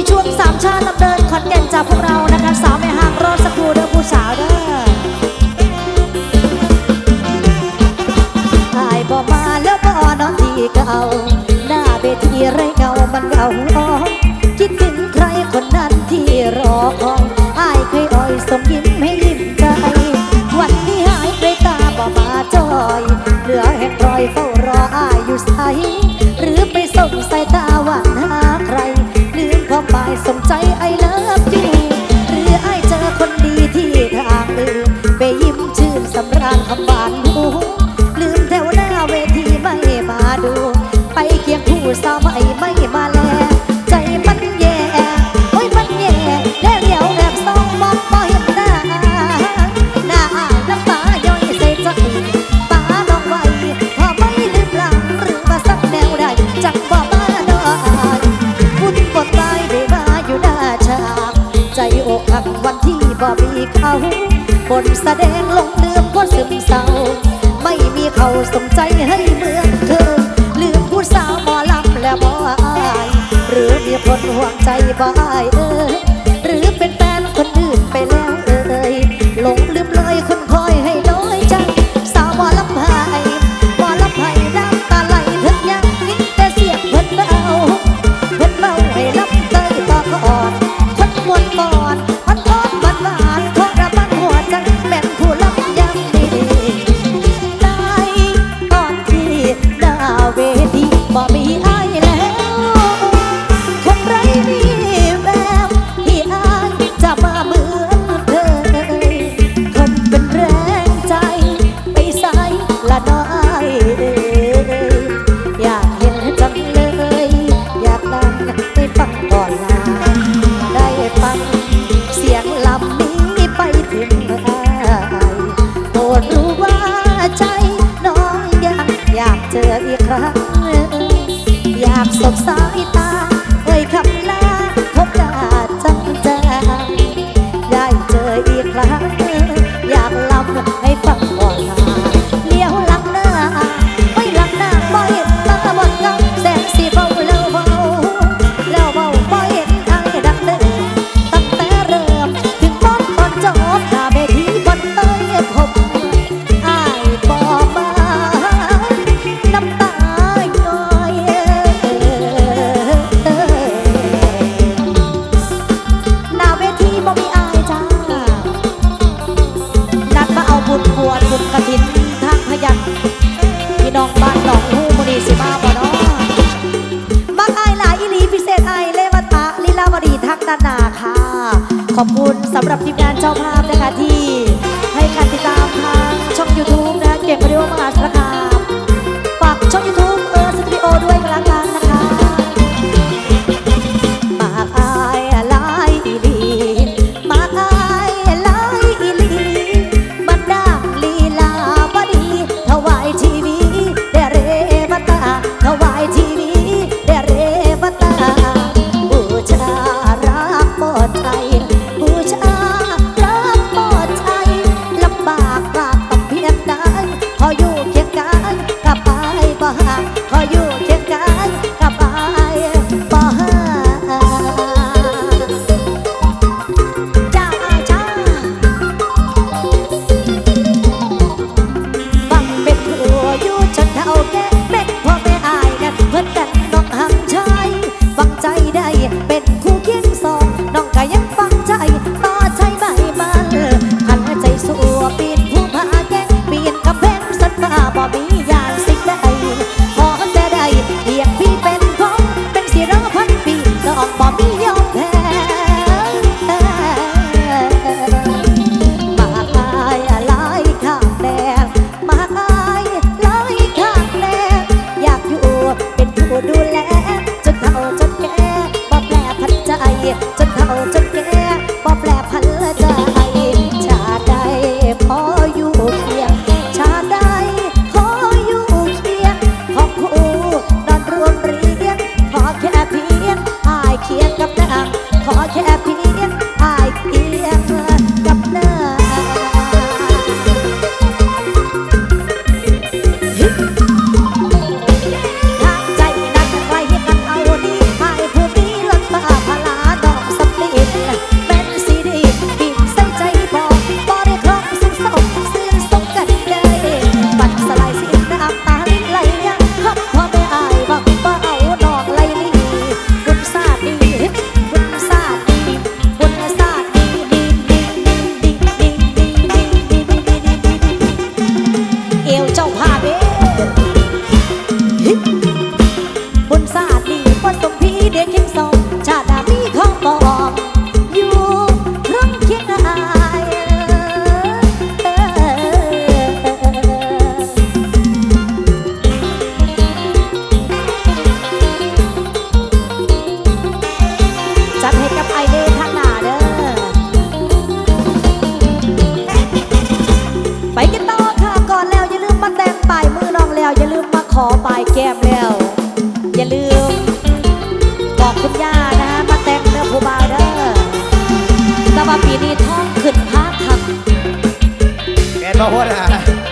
มีชุดสามชาติดำเดินขอนแก่นจากพวกเรานะคะสาวไม่ห่างรอสักครู่เด้อผู้สาวเด้อถ่ายบ่มาแล้วบ่นอนที่เก่า หน้าเวทีไรเงามันเงาอ้อคิดถึงใครคนนั้นที่รอคอยอาเคยอ่อยส่งยิ้มให้ยิ้มใจ วันนี้หายไปตาบ่มาจอย เหลือแห่งรอยเฝ้ารออายอยู่ใส ใจไอเลิฟยูหรือไอเจอคนดีที่ทางเดินไปยิ้มชื่นสำราญคำ คนแสดงลงลืมก็ซึมเศร้า ไม่มีเขาสนใจให้เมืองเธอ ลืมผู้สาวหมอลำและหมออาย หรือมีคนห่วงใจบ่ายเออ ทักนานาค่ะ ขอบคุณสำหรับทีมงานเจ้าภาพนะคะที่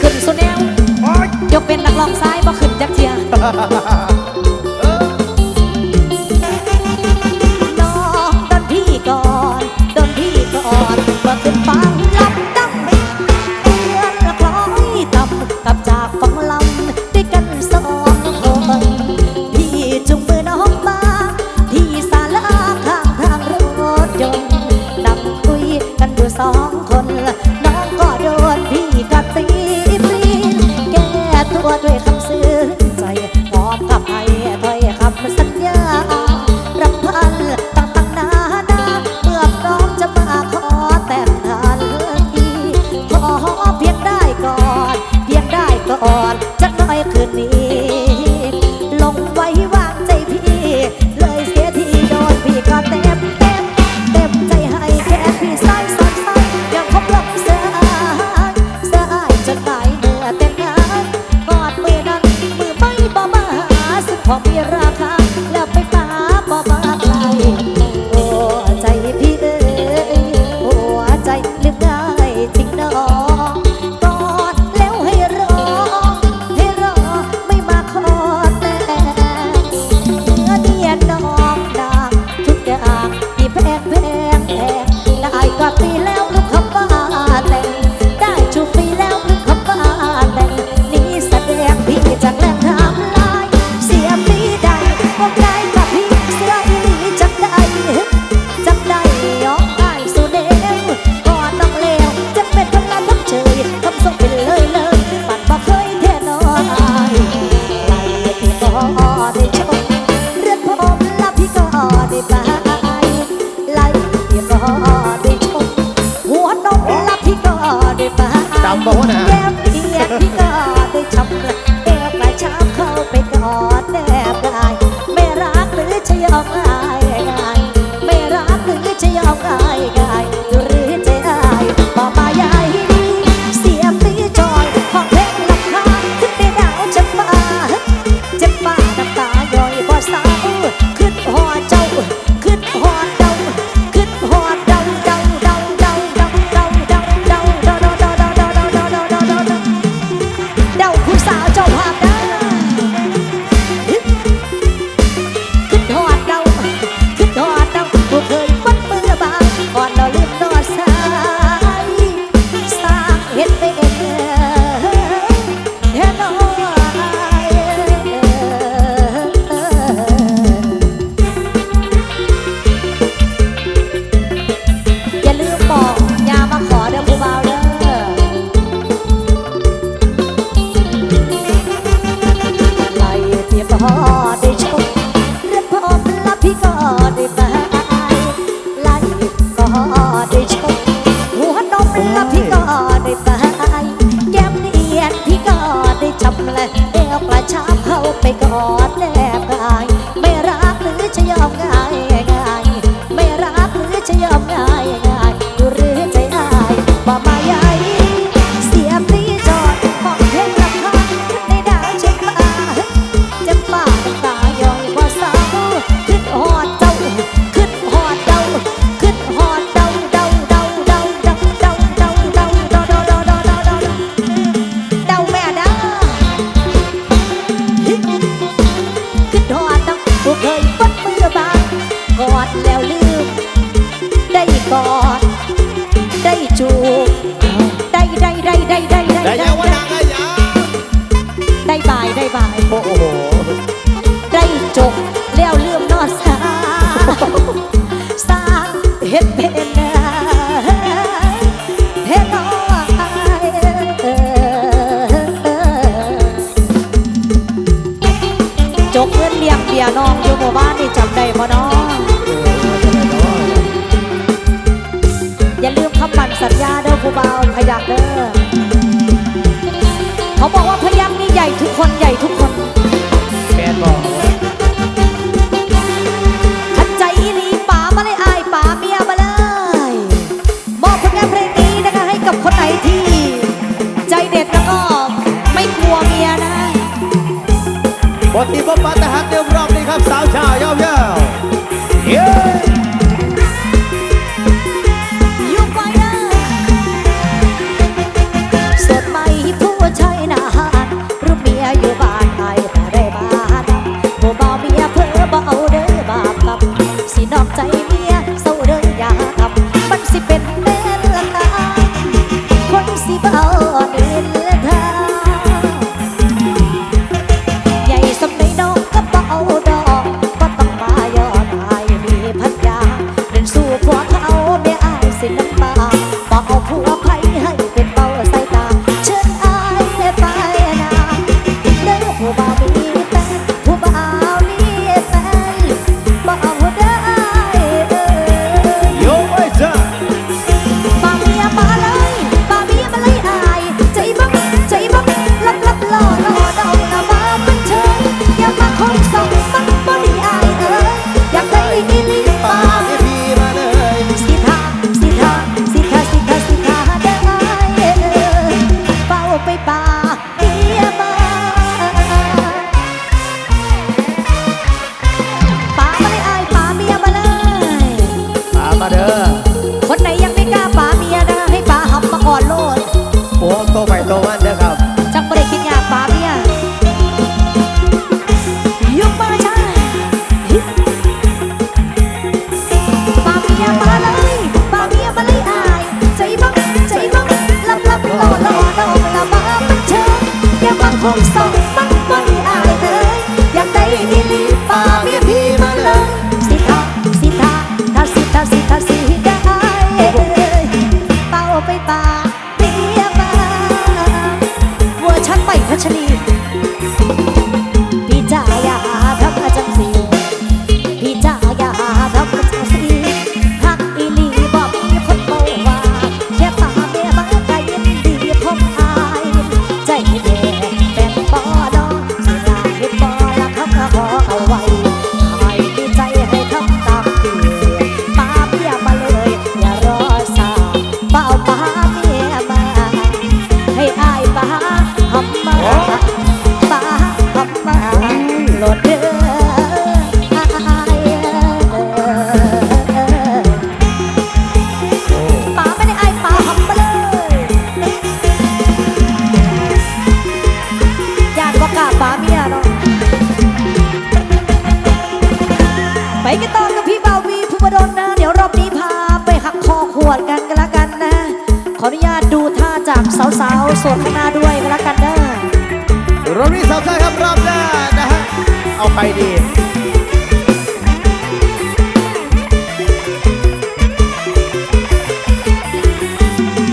ขึ้นสุดแนว ยกเป็นนักร้องซ้ายบ่ขึ้นจักเทีย Oh. oh, oh. If I'm pata าด้วยก็แกันเด้อโรนี่สาวใช้ครับรอบหน้านะฮะ เอาไปดี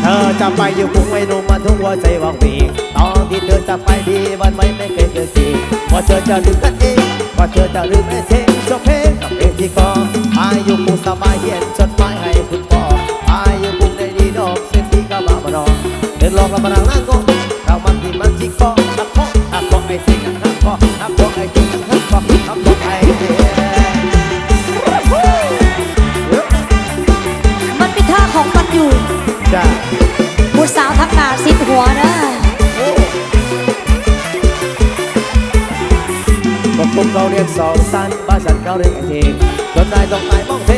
เธอจะไปอยู่กรุงไม่รู้มาทุกหัวใจว่างมีตอนที่เธอจะไปดีวันไม่ไม่เคยเจอสีพอเธอจะลืมกันเองพอเธอจะลืมไม่เซ็งชอบเพลงกับเอลงที่กองอายุคงสบายเย็นจดหมายให้คุณพ่ออายุคงได้ดีดอกเส้นที่ก็มาบรองเดินลองกับมานงนั่งก็ เพียงสองสั้นบ้านฉันเข้าเรียนแข่งทีจนนายตกตายมองเท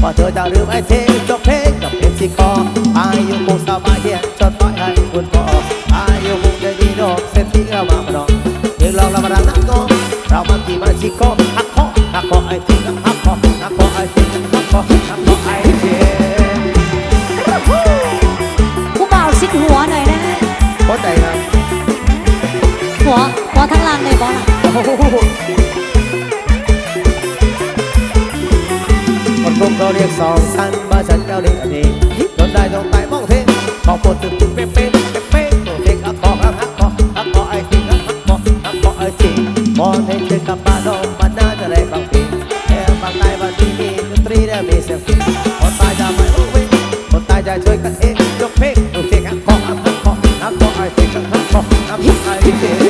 พอเธอจะลืมไอ้เทงจบเพลงกับเพลงที่คออายุคงสบายเย็นจนปล่อยให้คุณพออายุคงจะดีดอกเส้นที่เรามาพนองเรื่งเราเรามาดังนักก็เรามากี่มาชิโก กลุ่มเขาเรียกสองสันมาฉันเจ้าเรียกอันนี้จนได้ต้องตายมองเทงขอปวดตึงเป๊ะเป๊ะเป๊ะเป๊ะตัวเทงอักคอฮักฮักคอฮักคอไอ้จริงฮักคอฮักคอไอ้จริงมองเห็นเจอกับป้าดองมันน่าจะได้บางปีแต่บางใต้วันที่มีดนตรีได้มีเสียงฟิคนตายจะไม่รู้เว้ยคนตายจะช่วยกันเองยกเพลงตัวเทงฮักคอฮักคอฮักคอไอ้จริงฮักคอฮักคอไอ้จ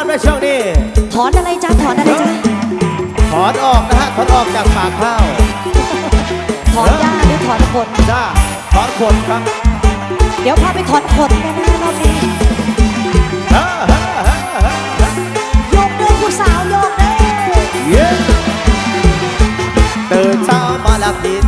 ครับในช่วงนี้ ถอนอะไรจ้าถอนอะไรจ้าถอนออกนะฮะ ถอนออกจากปากข้าว ถอนหญ้าหรือถอนขนจ้า ถอนขนครับ เดี๋ยวพาไปถอนขนกันนะรอบนี้เฮ้อเฮ้อเฮ้อเฮ้อเฮ้อโยกเด้อผู้สาวโยกเด้อเย้ตื่นเช้ามาแล้วกิ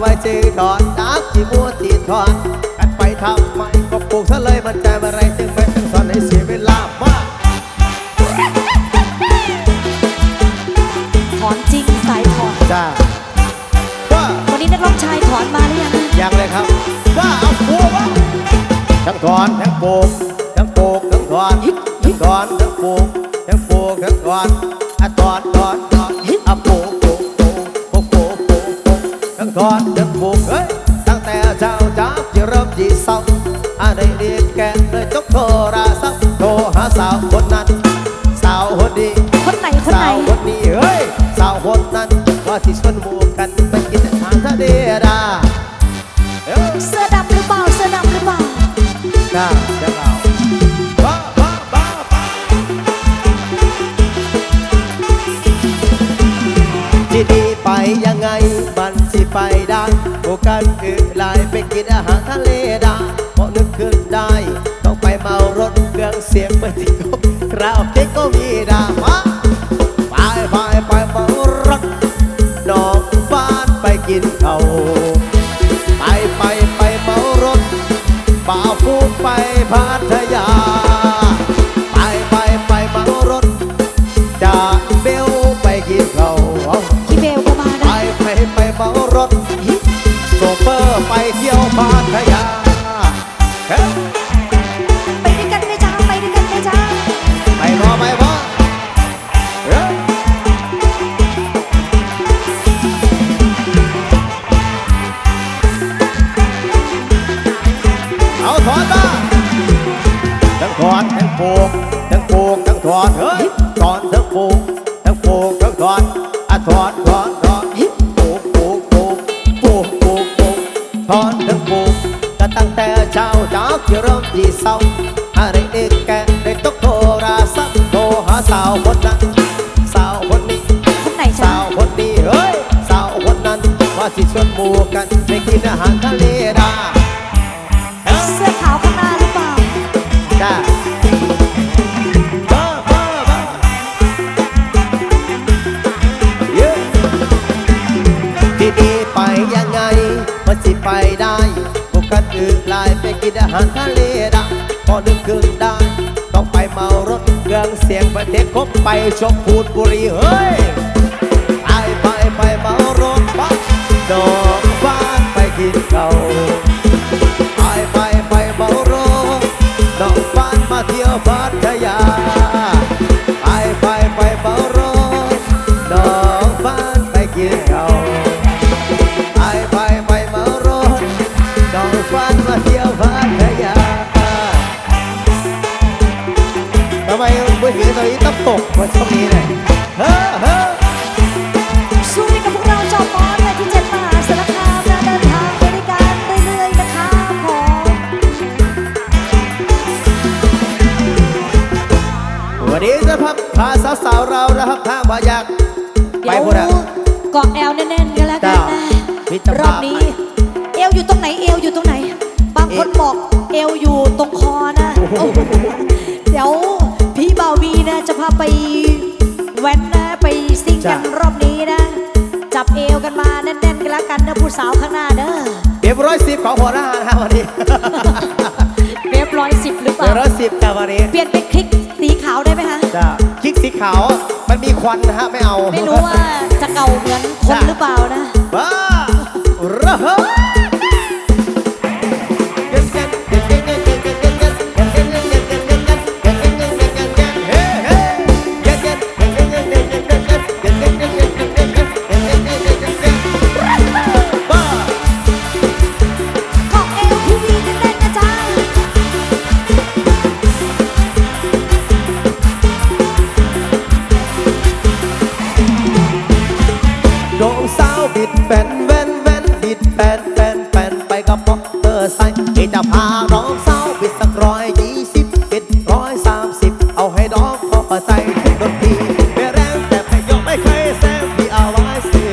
ไมจึงถอนนักที่มัวที่ถอนกันไปทำไมก็ปลูกซะเลยมันใจอะไรจึงไม่ต้องสอนให้เสียเวลามากถอนจริงสายถอน จ้าว่าวันนี้นักร้องชายถอนมาหรือยัง ยังเลยครับ ว่าเอาผัววะทั้งถอนทั้งปลูก กกันคือลายไปกินอาหารทะเลได้เพราะนึกขึ้นได้ ต้องไปเมารถเครื่องเสียงไปที่กบคราวเก๊กก็มีดา กินอาหารทะเลด้พอนึกขึ้นได้ ต้องไปเมารถเครื่องเสียงประเทศคบไปชมพูดบุรีเฮ้ย ไปไปไปเมารถบัสดอกบ้านไปกินเขาไปไปไปเมารถดอกบ้านมาเที่ยวพัทยา นี้ตอนนี้ต้อตกวันช่วงนี้เลยเฮ้อเฮ้อสู้กับพวกเราจอมอสเลที่เจ็ดมาสารคามเดินทางไปด้วยกัเรื่อยนะคะผมวันนี้นะครับพาสาวๆเรานะครับทางบายักไปพวกเรา เกาะแอลแน่นๆกันแล้วกันนะรอบนี้ เอวอยู่ตรงไหนเอวอยู่ตรงไหน บางคนบอกเอวอยู่ตรงคอนะเดี๋ยว จะพาไปแว้นนะไปซิงกันรอบนี้นะ จับเอวกันมาแน่นๆกันละกันนะผู้สาวข้างหน้าเด้อเบียบร้อยสิบของหัวหน้านะวันนี้เบียบร้อยสิบหรือเปเบีล่ายบร้อยสิบแต่วันนี้เปลี่ยนเป็นคลิกสีขาวได้ไหมคะจ้าคลิกสีขาวมันมีควันนะฮะไม่เอาไม่รู้ว่าจะเก่าเหมือนคนหรือเปล่านะ บ้ารเร่ how I stay.